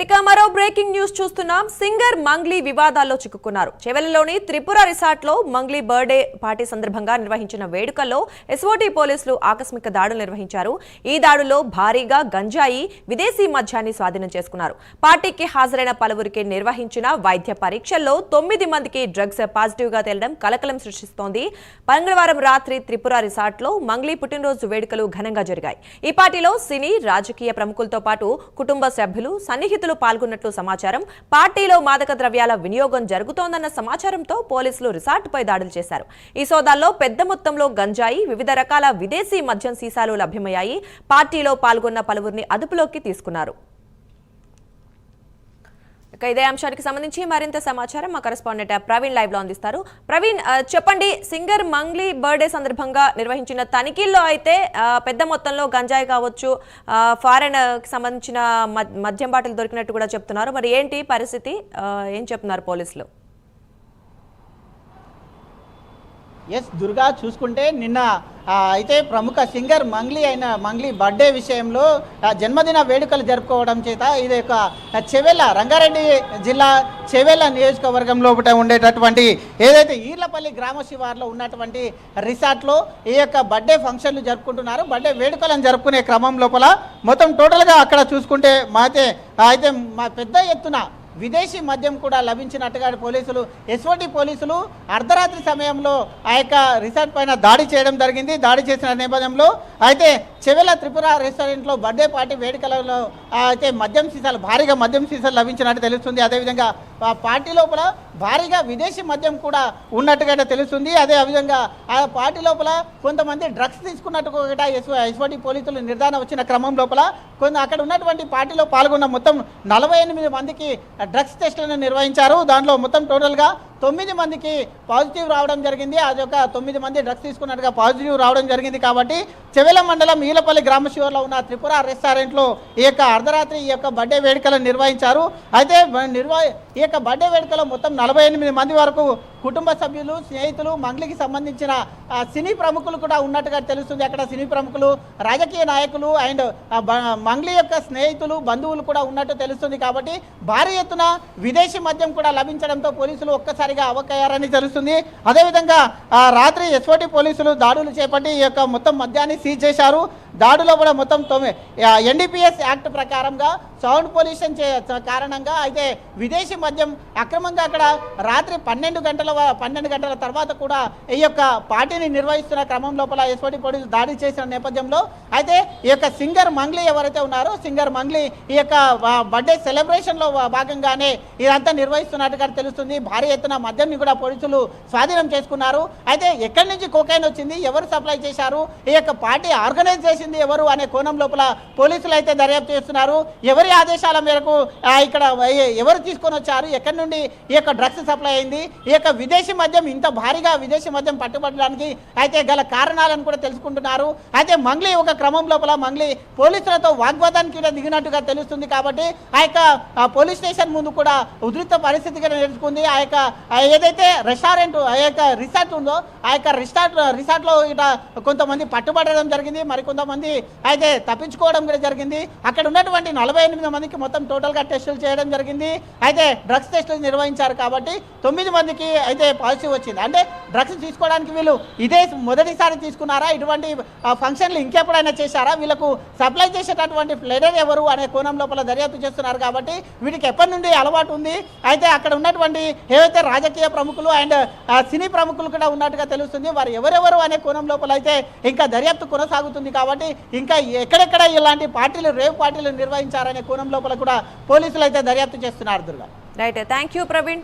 ఇక మరో breaking news చూస్తున్నాం. సింగర్ మంగ్లీ వివాదాల్లో చిక్కుకున్నారు. చెవెలలోని త్రిపుర రిసార్ట్లో మంగ్లీ బర్త్డే పార్టీ సందర్భంగా నిర్వహించిన వేడుకల్లో ఎస్ఓటీ పోలీసులు ఆకస్మిక దాడులు నిర్వహించారు. ఈ దాడుల్లో భారీగా గంజాయి విదేశీ మద్యాన్ని స్వాధీనం చేసుకున్నారు. పార్టీకి హాజరైన పలువురికి నిర్వహించిన వైద్య పరీక్షల్లో తొమ్మిది మందికి డ్రగ్స్ పాజిటివ్గా తేలడం కలకలం సృష్టిస్తోంది. మంగళవారం రాత్రి త్రిపుర రిసార్ట్లో మంగ్లీ పుట్టినరోజు వేడుకలు ఘనంగా జరిగాయి. ఈ పార్టీలో సినీ రాజకీయ ప్రముఖులతో పాటు కుటుంబ సభ్యులు సన్నిహిత నిందితులు పాల్గొన్నట్లు సమాచారం. పార్టీలో మాదక ద్రవ్యాల వినియోగం జరుగుతోందన్న సమాచారంతో పోలీసులు రిసార్ట్పై దాడులు చేశారు. ఈ సోదాల్లో పెద్ద మొత్తంలో గంజాయి వివిధ రకాల విదేశీ మద్యం సీసాలు లభ్యమయ్యాయి. పార్టీలో పాల్గొన్న పలువురిని అదుపులోకి తీసుకున్నారు. ఇక ఇదే అంశానికి సంబంధించి మరింత సమాచారం మా కరెస్పాండెంట్ ప్రవీణ్ లైవ్లో అందిస్తారు. ప్రవీణ్ చెప్పండి సింగర్ మంగ్లీ బర్త్డే సందర్భంగా నిర్వహించిన తనిఖీల్లో అయితే పెద్ద మొత్తంలో గంజాయి కావచ్చు ఫారెన్కి సంబంధించిన మద్యం బాటిల్ దొరికినట్టు కూడా చెప్తున్నారు. మరి ఏంటి పరిస్థితి? ఏం చెప్తున్నారు పోలీసులు? ఎస్ దుర్గా చూసుకుంటే నిన్న అయితే ప్రముఖ సింగర్ మంగ్లీ అయిన మంగ్లీ బర్త్డే విషయంలో జన్మదిన వేడుకలు జరుపుకోవడం చేత ఇది ఒక చెవెల రంగారెడ్డి జిల్లా చెవెల నియోజకవర్గం లోపల ఉండేటటువంటి ఏదైతే ఈర్లపల్లి గ్రామ శివార్లో ఉన్నటువంటి రిసార్ట్లో ఈ యొక్క బర్త్డే ఫంక్షన్లు జరుపుకుంటున్నారు. బర్త్డే వేడుకలను జరుపుకునే క్రమం లోపల మొత్తం టోటల్గా అక్కడ చూసుకుంటే మాతే అయితే మా పెద్ద ఎత్తున విదేశీ మద్యం కూడా లభించినట్టుగా పోలీసులు ఎస్ఓటి పోలీసులు అర్ధరాత్రి సమయంలో ఆ యొక్క రిసార్ట్ పైన దాడి చేయడం జరిగింది. దాడి చేసిన నేపథ్యంలో అయితే చెవెల త్రిపుర రెస్టారెంట్లో బర్త్డే పార్టీ వేడుకలలో అయితే మద్యం సీసాలు భారీగా మద్యం సీసాలు లభించినట్టు తెలుస్తుంది. అదేవిధంగా ఆ పార్టీ లోపల భారీగా విదేశీ మద్యం కూడా ఉన్నట్టుగా తెలుస్తుంది. అదే విధంగా ఆ పార్టీ లోపల కొంతమంది డ్రగ్స్ తీసుకున్నట్టు కూడా ఎస్ఓటి పోలీసులు నిర్ధారణ వచ్చిన క్రమం లోపల కొంత అక్కడ ఉన్నటువంటి పార్టీలో పాల్గొన్న మొత్తం నలభై ఎనిమిది మందికి డ్రగ్స్ టెస్టులను నిర్వహించారు. దాంట్లో మొత్తం టోటల్గా తొమ్మిది మందికి పాజిటివ్ రావడం జరిగింది. అది ఒక తొమ్మిది మంది డ్రగ్స్ తీసుకున్నట్టుగా పాజిటివ్ రావడం జరిగింది కాబట్టి చెవెల మండలం ఈలపల్లి గ్రామ శివర్లో ఉన్న త్రిపుర రెస్టారెంట్లో ఈ యొక్క అర్ధరాత్రి ఈ యొక్క బర్త్డే వేడుకలను నిర్వహించారు. అయితే మ- నిర్వ ఈ యొక్క బర్త్డే వేడుకలో మొత్తం నలభై ఎనిమిది మంది వరకు కుటుంబ సభ్యులు స్నేహితులు మంగ్లికి సంబంధించిన సినీ ప్రముఖులు కూడా ఉన్నట్టుగా తెలుస్తుంది. అక్కడ సినీ ప్రముఖులు రాజకీయ నాయకులు అండ్ మంగ్లీ యొక్క స్నేహితులు బంధువులు కూడా ఉన్నట్టు తెలుస్తుంది కాబట్టి భారీ ఎత్తున విదేశీ మద్యం కూడా లభించడంతో పోలీసులు ఒక్కసారిగా అవకయ్యారని తెలుస్తుంది. అదేవిధంగా రాత్రి ఎస్ఓటి పోలీసులు దాడులు చేపట్టి ఈ యొక్క మొత్తం మద్యాన్ని సీజ్ చేశారు. దాడిలో కూడా మొత్తం తొమ్మిది ఎన్డీపీఎస్ యాక్ట్ ప్రకారంగా సౌండ్ పొల్యూషన్ చే కారణంగా అయితే విదేశీ మద్యం అక్రమంగా అక్కడ రాత్రి పన్నెండు గంటల పన్నెండు గంటల తర్వాత కూడా ఈ యొక్క పార్టీని నిర్వహిస్తున్న క్రమం లోపల ఎస్ఓటి పోలీసులు దాడి చేసిన నేపథ్యంలో అయితే ఈ యొక్క సింగర్ మంగ్లీ ఎవరైతే ఉన్నారో సింగర్ మంగ్లీ ఈ యొక్క బర్త్డే సెలబ్రేషన్లో భాగంగానే ఇదంతా నిర్వహిస్తున్నట్టుగా తెలుస్తుంది. భారీ ఎత్తున మద్యంని కూడా పోలీసులు స్వాధీనం చేసుకున్నారు. అయితే ఎక్కడి నుంచి కోకైన్ వచ్చింది? ఎవరు సప్లై చేశారు? ఈ యొక్క పార్టీ ఆర్గనైజ్ చేసింది ఎవరు అనే కోణం లోపల పోలీసులు అయితే దర్యాప్తు చేస్తున్నారు. ఎవరి ఆదేశాల మేరకు ఇక్కడ ఎవరు తీసుకొని వచ్చారు? ఎక్కడి నుండి ఈ యొక్క డ్రగ్స్ సప్లై అయింది? ఈ యొక్క విదేశీ మద్యం ఇంత భారీగా విదేశీ మద్యం పట్టుబడడానికి అయితే గల కారణాలను కూడా తెలుసుకుంటున్నారు. అయితే మంగ్లీ ఒక క్రమం లోపల మంగ్లీ పోలీసులతో వాగ్వాదానికి కూడా దిగినట్టుగా తెలుస్తుంది కాబట్టి ఆ యొక్క పోలీస్ స్టేషన్ ముందు కూడా ఉధృత పరిస్థితిగా నేర్చుకుంది. ఆ యొక్క ఏదైతే రెస్టారెంట్ ఆ యొక్క రిసార్ట్ ఉందో ఆ యొక్క రిసార్ట్ రిసార్ట్లో ఇట కొంతమంది పట్టుబడడం జరిగింది. మరి మంది అయితే తప్పించుకోవడం కూడా జరిగింది. అక్కడ ఉన్నటువంటి నలభై ఎనిమిది మందికి మొత్తం టోటల్గా టెస్టులు చేయడం జరిగింది. అయితే డ్రగ్స్ టెస్టులు నిర్వహించారు కాబట్టి తొమ్మిది మందికి అయితే పాజిటివ్ వచ్చింది. అంటే డ్రగ్స్ తీసుకోవడానికి వీళ్ళు ఇదే మొదటిసారి తీసుకున్నారా? ఇటువంటి ఫంక్షన్లు ఇంకెప్పుడైనా చేశారా? వీళ్ళకు సప్లై చేసేటటువంటి ఫ్లెడర్ ఎవరు అనే కోణం లోపల దర్యాప్తు చేస్తున్నారు కాబట్టి వీటికి ఎప్పటి నుండి అలవాటు ఉంది? అయితే అక్కడ ఉన్నటువంటి ఏవైతే రాజకీయ ప్రముఖులు అండ్ సినీ ప్రముఖులు కూడా ఉన్నట్టుగా తెలుస్తుంది వారు ఎవరెవరు అనే కోణం లోపల అయితే ఇంకా దర్యాప్తు కొనసాగుతుంది కాబట్టి కాబట్టి ఇంకా ఎక్కడెక్కడ ఇలాంటి పార్టీలు రేవ్ పార్టీలు నిర్వహించారనే కోణం లోపల కూడా పోలీసులు అయితే దర్యాప్తు చేస్తున్నారు Durga. Right thank you Praveen